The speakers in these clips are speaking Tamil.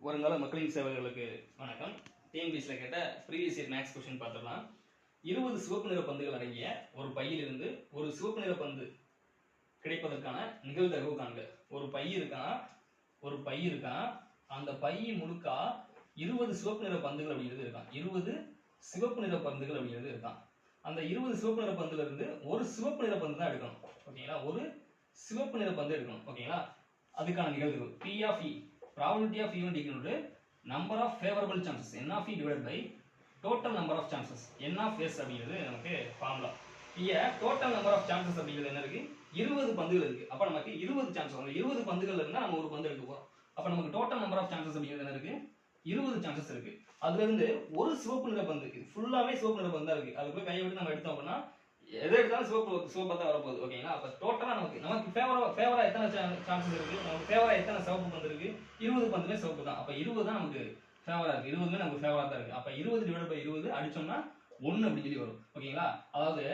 வருங்கால மக்களின் சேவைகளுக்கு வணக்கம். டிஎன்பிஎஸ்சியில் கேட்ட ப்ரீவியஸ் இயர் மேக்ஸ் கொஸ்டின் பார்த்துடலாம். இருபது சிவப்பு நிற பந்துகள் அடங்கிய ஒரு பையிலிருந்து ஒரு சிவப்பு நிற பந்து கிடைப்பதற்கான நிகழ்தகவு காண்க. ஒரு பை இருக்கான் ஒரு பை இருக்கான் அந்த பை முழுக்கா இருபது சிவப்பு நிற பந்துகள் அப்படிங்கிறது இருக்கான் இருபது சிவப்பு நிற பந்துகள் அப்படிங்கிறது இருக்கான் அந்த இருபது சிவப்பு நிற பந்துல இருந்து ஒரு சிவப்பு நிற பந்து தான் எடுக்கணும். ஓகேங்களா? ஒரு சிவப்பு நிற பந்து எடுக்கணும். ஓகேங்களா? அதுக்கான நிகழ்வு பிஆஃப்இ probability of event equal to number of favorable chances n of E divided by total number of chances n of S அப்படிங்கிறது நமக்கு ஃபார்முலா இங்க டோட்டல் நம்பர் ஆஃப் சான்சஸ் அப்படிங்கிறது என்ன இருக்கு? இருபது பந்துகள் இருக்கு. அப்ப நமக்கு இருபது சான்சஸ் வரும். இருபது பந்துகள் இருந்தா நம்ம ஒரு பந்து எடுக்க போறோம். அப்ப நமக்கு டோட்டல் நம்பர் ஆஃப் சான்சஸ் அப்படிங்கிறது என்ன இருக்கு? இருபது சான்சஸ் இருக்கு. அதுல இருந்து ஒரு சிவப்பு நிற பந்து ஃபுல்லாவே சிவப்பு நிற பந்தா இருக்கு. அதுக்குள்ள கையை விட்டு நம்ம எடுத்தோம் அப்படின்னா எதை எடுத்தாலும் சிவப்பு சிவப்பாக தான் வரப்போகுது ஓகேங்களா அப்போ டோட்டலாக நமக்கு நமக்கு ஃபேவரா ஃபேவரா எத்தனை சான்சஸ் இருக்கு? நமக்கு ஃபேவரா எத்தனை சிவப்பு பந்து இருபது பந்துமே சிவப்பு தான். அப்போ இருபது தான் நமக்கு ஃபேவரா இருக்கு. இருபதுமே நமக்கு ஃபேவரா தான் இருக்கு. அப்போ இருபது டிவைட் பை இருபது அடிச்சோம்னா ஒன்று அப்படின்னு சொல்லி வரும். ஓகேங்களா அதாவது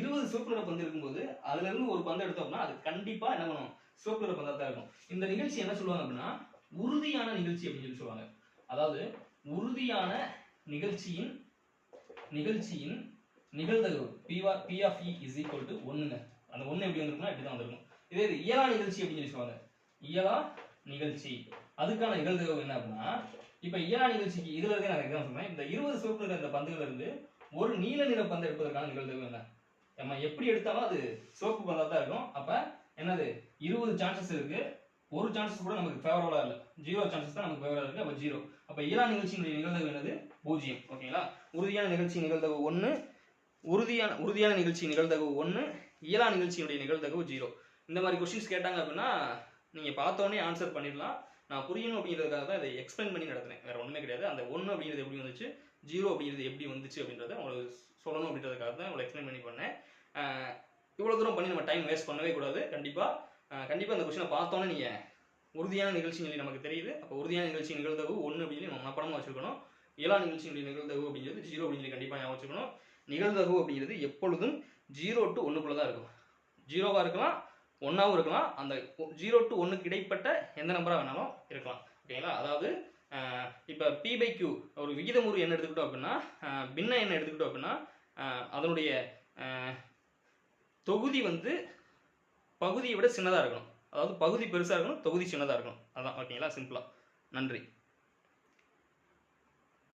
இருபது சிவப்பு பந்து இருக்கும்போது அதுல இருந்து ஒரு பந்து எடுத்தோம்னா அது கண்டிப்பா என்ன பண்ணும்? சிவப்பு பந்தா தான் இருக்கும். இந்த நிகழ்ச்சி என்ன சொல்லுவாங்க அப்படின்னா உறுதியான நிகழ்ச்சி அப்படின்னு சொல்லி சொல்லுவாங்க. அதாவது உறுதியான நிகழ்ச்சியின் நிகழ்ச்சியின் நிகழ்தகவு P P of E is equal to ஒன்றுங்க அந்த ஒன்று எப்படி வந்திருக்கும்னா இப்படி தான் வந்திருக்கும். இதே இது இயலா நிகழ்ச்சி அப்படின்னு சொல்லி சொல்லுவாங்க. இயலா நிகழ்ச்சி. அதுக்கான நிகழ்தகவு என்ன அப்படின்னா இப்போ இயலா நிகழ்ச்சிக்கு இதுல இருந்தே நான் எக்ஸாம் சொல்றேன். இந்த இருபது சிவப்பு இந்த பந்துகள் இருந்து ஒரு நீல நிற பந்து எடுப்பதற்கான நிகழ்தகவு என்ன? நம்ம எப்படி எடுத்தாலும் அது சிவப்பு பந்தாக தான் இருக்கும். அப்போ என்னது? இருபது சான்சஸ் இருக்கு. ஒரு சான்சஸ் கூட நமக்கு ஃபேவரபுளா இல்லை. ஜீரோ சான்சஸ் தான் நமக்கு ஃபேவரா இருக்கு. அப்போ ஜீரோ அப்போ இயலா நிகழ்ச்சியினுடைய நிகழ்தகவு என்னது? பூஜ்ஜியம். ஓகேங்களா உறுதியான நிகழ்ச்சி நிகழ்தகவு ஒன்று உறுதியான உறுதியான நிகழ்ச்சி நிகழ்தகவு ஒன்று இயலா நிகழ்ச்சியினுடைய நிகழ்தகவு ஜீரோ இந்த மாதிரி கொஷின்ஸ் கேட்டாங்க அப்படின்னா நீங்கள் பார்த்தோன்னே ஆன்சர் பண்ணிடலாம். நான் புரியணும் அப்படிங்கிறதுக்காக தான் இதை எக்ஸ்பிளைன் பண்ணி நடத்துனேன். வேறு ஒன்றுமே கிடையாது. அந்த ஒன்று அப்படிங்கிறது எப்படி வந்துச்சு ஜீரோ அப்படிங்கிறது எப்படி வந்துச்சு அப்படின்றத உங்களுக்கு சொல்லணும் அப்படின்றதுக்காக தான் உங்களை எக்ஸ்பிளைன் பண்ணி பண்ணேன். இவ்வளோ தூரம் பண்ணி நம்ம டைம் வேஸ்ட் பண்ணவே கூடாது கண்டிப்பாக கண்டிப்பாக அந்த கொஷினை பார்த்தோன்னே நீங்கள் உறுதியான நிகழ்ச்சின்னு சொல்லி நமக்கு தெரியுது. அப்போ உறுதியான நிகழ்ச்சி நிகழ்தகவு ஒன்று அப்படின்னு நம்ம மனப்படமாக வச்சுருக்கணும். இயலா நிகழ்ச்சியினுடைய நிகழ்தகவு அப்படிங்கிறது ஜீரோ அப்படின்னு கண்டிப்பாக ஞாபகம் வச்சுக்கணும். நிகழ்தகவு அப்படிங்கிறது எப்பொழுதும் ஜீரோ டு ஒன்றுக்குள்ளே தான் இருக்கும் ஜீரோவாக இருக்கலாம் ஒன்றாவும் இருக்கலாம். அந்த ஜீரோ டு ஒன்றுக்கு இடைப்பட்ட எந்த நம்பராக வேணாலும் இருக்கலாம். ஓகேங்களா அதாவது இப்போ பி பை கியூ ஒரு விகிதமுறு என்ன எடுத்துக்கிட்டோம் அப்படின்னா பின்ன எண் எடுத்துக்கிட்டோம் அப்படின்னா அதனுடைய தொகுதி வந்து பகுதியை விட சின்னதாக இருக்கணும். அதாவது பகுதி பெருசாக இருக்கணும் தொகுதி சின்னதாக இருக்கணும். அதான் ஓகேங்களா சிம்பிளாக நன்றி.